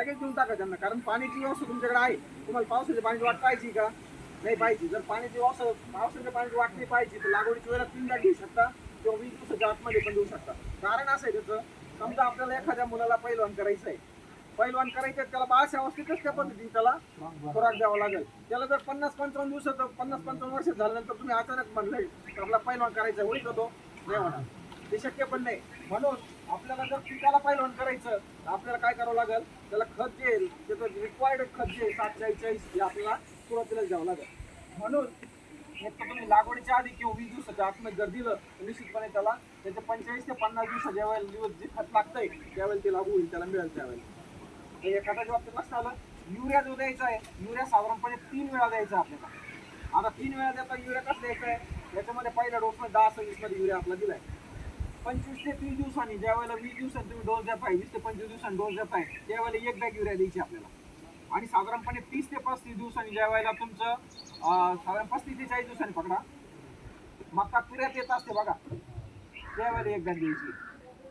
लगेच देऊन टाका त्यांना कारण पाण्याची व्यवस्था तुमच्याकडे आहे. तुम्हाला पावसाची पाण्याची वाट पाहिजे का? नाही पाहिजे. जर पाण्याची व्यवस्था पावसाच्या पाण्याची वाट नाही पाहिजे तर लागवडीच्या वेळेला तीनदा घेऊ शकता किंवा वीस दिवसाच्या आतमध्ये पण देऊ शकता. कारण असं आहे त्याचं समजा आपल्याला एखाद्या मुलाला पैलवान करायचं आहे. पैलवान करायचं आहे, त्याला बाळाच्या अवस्थेतच त्या पद्धतीने त्याला खुराक द्यावा लागेल? त्याला जर पन्नास पंचावन्न दिवसात पन्नास पंचावन्न वर्ष झाल्यानंतर तुम्ही अचानक म्हणलंय तर आपला पैलवान करायचा होईल का तो? नाही म्हणा ते शक्य पण नाही. म्हणून आपल्याला जर पिकाला पैलवान करायचं तर आपल्याला काय करावं लागेल? त्याला खत जे त्याचं रिक्वायर्ड खत जे सात चाळीस हे आपल्याला सुरुवातीला द्यावं लागेल. म्हणून एक तर तुम्ही लागवडीच्या आधी किंवा वीस दिवसाच्या आतमध्ये जर दिलं तर निश्चितपणे त्याला त्याचे पंचेचाळीस ते पन्नास दिवसा ज्यावेळेला दिवस जे खत लागतंय त्यावेळेला ते लागू होईल त्याला मिळेल त्यावेळेला. तर या खताच्या बाबतीत लक्षात आलं युरिया जो द्यायचा आहे युरिया साधारणपणे तीन वेळा द्यायचा आपल्याला. आता तीन वेळा देता युरिया कसं द्यायचा आहे? याच्यामध्ये पहिल्या डोसमध्ये म्हणजे दहा सव्वीसमध्ये युरिया आपला दिलाय. पंचवीस ते तीस दिवसांनी ज्या वेळेला वीस दिवसांनी तुम्ही डोस द्या पाहिजे वीस ते पंचवीस दिवसांनी डोस देताय त्यावेळेला एक बॅग युरिया द्यायची आपल्याला. आणि साधारणपणे तीस ते पस्तीस दिवसांनी ज्या वेळेला तुमचं साधारण पस्तीस ते चाळीस दिवसांनी पकडा. मका पुऱ्यात येत असते बघा. त्यावेळेला एक बॅग द्यायची.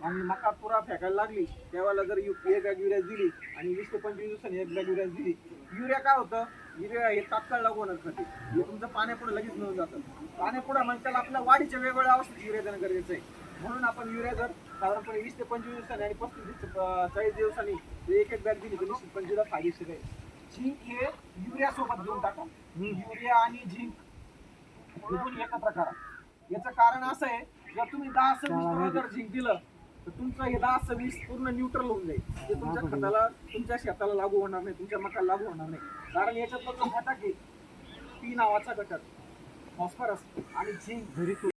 आणि मका पुरा फेकायला लागली त्यावेळेला जर यु- एक बॅग युरिया दिली आणि वीस ते पंचवीस दिवसांनी एक बॅग युरिया दिली युरिया काय होतं? युरिया हे तात्काळ लागू होणार हे तुमचं पाण्यापुढं लगेच मिळून जातं. पाण्यापुढं म्हणजे त्याला आपल्या वाढीच्या वेगवेगळ्या अवस्थेत युरिया देणं गरजेचं आहे. म्हणून आपण युरिया जर साधारणपणे वीस ते पंचवीस दिवसांनी आणि पस्तीस दिवस चाळीस दिवसांनी एक एक बॅग दिली तर निश्चित पंचवीसला फायदेशीर आहे झिंक हे युरिया सोबत देऊन टाका. युरिया आणि झिंक दोन्ही एकत्र करा याचं कारण असं आहे जर तुम्ही दहा सव्वीस जर झिंक दिलं तर तुमचं हे दहा सव्वीस पूर्ण न्यूट्रल होऊन जाईल. ते तुमच्या खताला तुमच्या शेताला लागू होणार नाही तुमच्या मकाला लागू होणार नाही. कारण याच्यातला जो घटक आहे पी नावाचा घटक फॉस्फरस आणि झिंक.